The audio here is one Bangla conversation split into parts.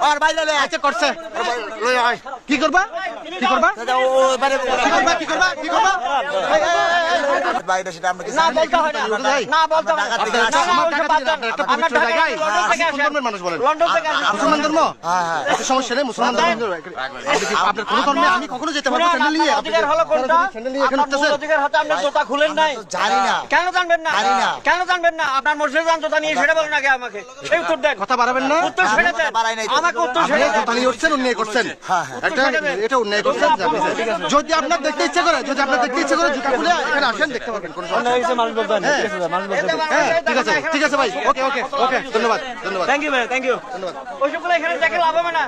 আর বাইরে দাদা আছে করছে। লয়ে আয়। কি করবা? কি করবা? বাইরে কি করবা? কি করবা? সেটা আমরা না বলতে হয় না। না বলতে হয় না। আসেন। ধর্মের মানুষ বলেন। মুসলমান ধর্ম? হ্যাঁ হ্যাঁ। সমস্যা নেই মুসলমান ধর্ম আপনার কোন ধর্মে আমি কখনো যেতে পারব? স্যান্ডেল নিয়ে অধিকার হলো কোনটা? স্যান্ডেল নিয়ে এখানে আপনার উঠতেছেন অধিকার হতে আপনি জুতা খুলেন নাই। জানি না। কেন জানবেন না? জানি না। কেন জানবেন না? আপনার মসজিদে যান জুতা নিয়ে সেটা বলেন আগে আমাকে। সেই উত্তর দেন। কথা বাড়াবেন না। উত্তর দেন। তো। আমাকে উত্তর সেটা দেন। জুতা নিয়ে উঠছেন করছেন। হ্যাঁ, হ্যাঁ। এটা অন্যায় করছেন যদি আপনার দেখতে ইচ্ছে করে যদি আপনার দেখতে ইচ্ছে করে জুতা খুলে এখানে আসেন দেখতে পারবেন কোনো সমস্যা নেই। হ্যাঁ ঠিক আছে ঠিক আছে ভাই ওকে ওকে ওকে ধন্যবাদ ধন্যবাদ থ্যাংক ইউ ভাই থ্যাংক ইউ ওইসবগুলো এখানে দেখে লাভ হবে না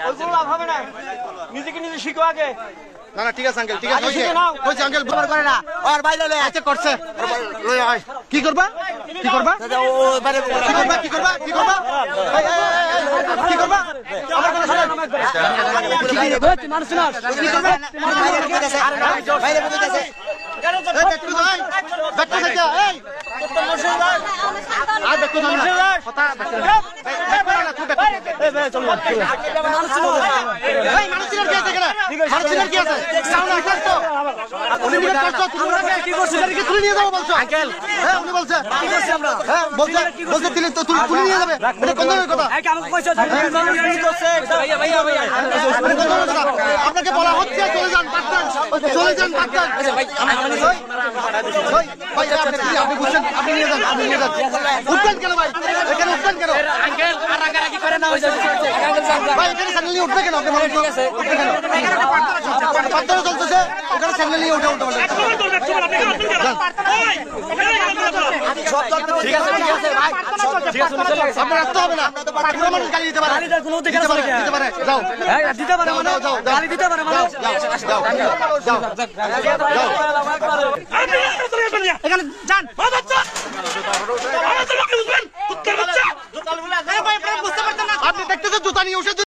ওইগুলো লাভ হবে না নিজেকে নিজে শিখো আগে না না ঠিক আছে আঙ্কেল ঠিক আছে আঙ্কেল করে না আর বাইরে লয়ে আয় আচ্ছা করছে আয় কি করবা কি করবা ও কি করবা কি করবা কি করবা কি আমার কথা মানুষের কি আছে? মানুষের কি আছে? আপনাকে বলা হচ্ছে চলে যান চলে যান আপনি বুঝছেন আপনি নিয়ে যান আপনি নিয়ে যান উঠবেন কেন ভাই এখানে উঠবেন কেন ভাই এখানে স্যান্ডেল নিয়ে উঠবে কেন আপনি বলেন তো উঠবে কেন চলতেছে ওখানে স্যান্ডেল নিয়ে উঠে উঠে বলেন আপনার আসতে হবে না মানুষ গাড়ি দিতে পারে দিতে পারে দিতে পারে যাও দিতে পারে যাও যাও গাড়ি দিতে পারে যাও যাও যাও যাও এখানে যান